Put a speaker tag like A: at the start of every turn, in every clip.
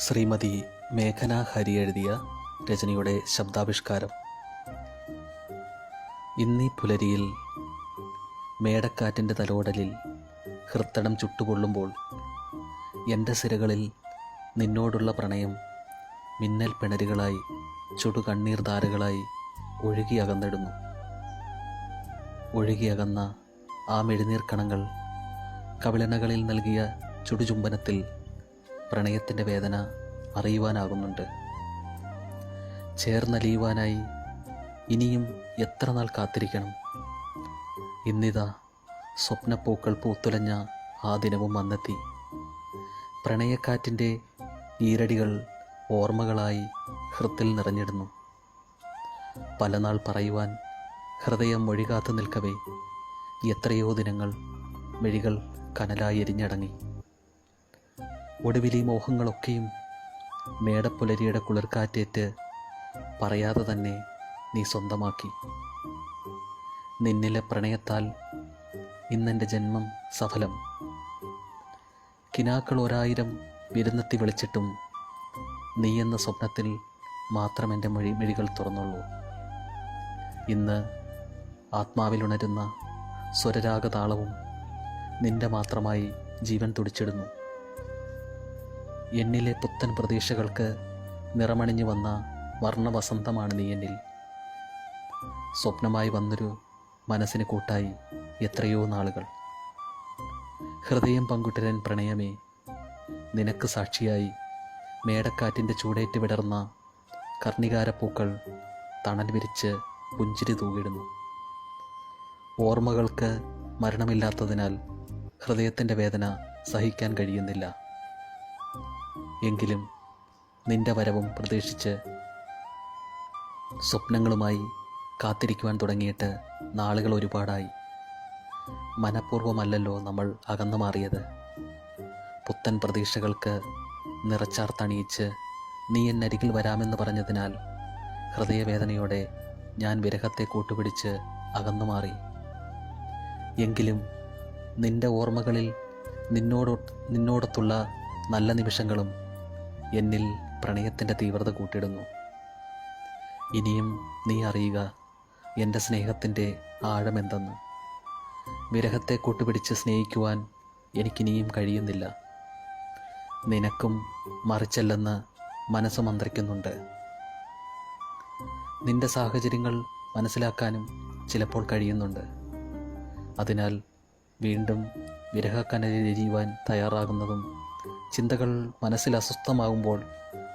A: ശ്രീമതി മേഘന ഹരി എഴുതിയ രചനയുടെ ശബ്ദാവിഷ്കാരം. ഇന്നീ പുലരിയിൽ മേടക്കാറ്റിന്റെ തലോടലിൽ ഹൃത്തടം ചുട്ടുകൊള്ളുമ്പോൾ എന്റെ സിരകളിൽ നിന്നോടുള്ള പ്രണയം മിന്നൽ പിണരുകളായി ചുടുകണ്ണീർ ധാരകളായി ഒഴുകി അകന്നിടുന്നു. ഒഴുകി അകന്ന ആ മെഴുനീർക്കണങ്ങൾ കവിളനകളിൽ നൽകിയ ചുടുചുംബനത്തിൽ പ്രണയത്തിന്റെ വേദന അറിയുവാനാകുന്നുണ്ട്. ചേർന്നലിയുവാനായി ഇനിയും എത്ര നാൾ കാത്തിരിക്കണം? ഇന്നിതാ സ്വപ്നപ്പൂക്കൾ പൂത്തുലഞ്ഞ ആ ദിനവും വന്നെത്തി. പ്രണയക്കാറ്റിന്റെ ഈരടികൾ ഓർമ്മകളായി ഹൃത്തിൽ നിറഞ്ഞിടുന്നു. പലനാൾ പറയുവാൻ ഹൃദയം മൊഴികാത്തു നിൽക്കവേ എത്രയോ ദിനങ്ങൾ മെഴികൾ കനലായി എരിഞ്ഞടങ്ങി. ഒടുവിൽ ഈ മോഹങ്ങളൊക്കെയും മേടപ്പുലരിയുടെ കുളിർക്കാറ്റേറ്റ് പറയാതെ തന്നെ നീ സ്വന്തമാക്കി. നിന്നിലെ പ്രണയത്താൽ ഇന്നെന്റെ ജന്മം സഫലം. കിനാക്കൾ ഒരായിരം വിരുന്നെത്തി വിളിച്ചിട്ടും നീ എന്ന സ്വപ്നത്തിൽ മാത്രം എന്റെ മൊഴി മിഴികൾ തുറന്നുള്ളൂ. ഇന്ന് ആത്മാവിലുണരുന്ന സ്വരരാഗതാളവും നിന്റെ മാത്രമായി ജീവൻ തുടിച്ചിടുന്നു. എന്നിലെ പുത്തൻ പ്രതീക്ഷകൾക്ക് നിറമണിഞ്ഞു വന്ന വർണവസന്തമാണ് നീ എന്നിൽ. സ്വപ്നമായി വന്നൊരു മനസ്സിന് കൂട്ടായി എത്രയോ നാളുകൾ. ഹൃദയം പങ്കുട്ടരൻ പ്രണയമേ നിനക്ക് സാക്ഷിയായി മേടക്കാറ്റിന്റെ ചൂടേറ്റ് വിടർന്ന കർണികാരപ്പൂക്കൾ തണൽ വിരിച്ച് പുഞ്ചിരി തൂകിടുന്നു. ഓർമ്മകൾക്ക് മരണമില്ലാത്തതിനാൽ ഹൃദയത്തിന്റെ വേദന സഹിക്കാൻ കഴിയുന്നില്ല. എങ്കിലും നിന്റെ വരവും പ്രതീക്ഷിച്ച് സ്വപ്നങ്ങളുമായി കാത്തിരിക്കുവാൻ തുടങ്ങിയിട്ട് നാളുകൾ ഒരുപാടായി. മനഃപൂർവമല്ലല്ലോ നമ്മൾ അകന്നു മാറിയത്. പുത്തൻ പ്രതീക്ഷകൾക്ക് നിറച്ചാർത്തണിയിച്ച് നീ എന്നരികിൽ വരാമെന്ന് പറഞ്ഞതിനാൽ ഹൃദയവേദനയോടെ ഞാൻ വിരഹത്തെ കൂട്ടുപിടിച്ച് അകന്നു മാറി. എങ്കിലും നിന്റെ ഓർമ്മകളിൽ നിന്നോടൊ നിന്നോടൊത്തുള്ള നല്ല നിമിഷങ്ങളും എന്നിൽ പ്രണയത്തിന്റെ തീവ്രത കൂട്ടിടുന്നു ഇനിയും നീ അറിയുക എന്റെ സ്നേഹത്തിന്റെ ആഴമെന്തെന്ന്. വിരഹത്തെ കൂട്ടുപിടിച്ച് സ്നേഹിക്കുവാൻ എനിക്കിനിയും കഴിയുന്നില്ല. നിനക്കും മറിച്ചല്ലെന്ന് മനസ്സ് മന്ത്രിക്കുന്നുണ്ട്. നിന്റെ സാഹചര്യങ്ങൾ മനസ്സിലാക്കാനും ചിലപ്പോൾ കഴിയുന്നുണ്ട്. അതിനാൽ വീണ്ടും വിരഹക്കനലിൽ ജീവാൻ തയ്യാറാകുന്നതും ചിന്തകൾ മനസ്സിൽ അസ്വസ്ഥമാകുമ്പോൾ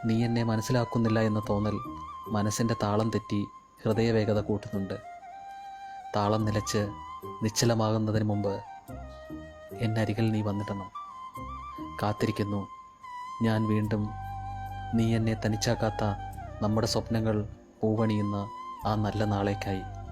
A: നീ എന്നെ മനസ്സിലാക്കുന്നില്ല എന്ന തോന്നൽ മനസ്സിന്റെ താളം തെറ്റി ഹൃദയവേഗത കൂട്ടുന്നുണ്ട്. താളം നിലച്ച് നിശ്ചലമാകുന്നതിന് മുമ്പ് എന്നരികിൽ നീ വന്നിടണം. കാത്തിരിക്കുന്നു ഞാൻ വീണ്ടും നീ എന്നെ തനിച്ചാക്കാത്ത നമ്മുടെ സ്വപ്നങ്ങൾ പൂവണിയുന്ന ആ നല്ല നാളേക്കായി.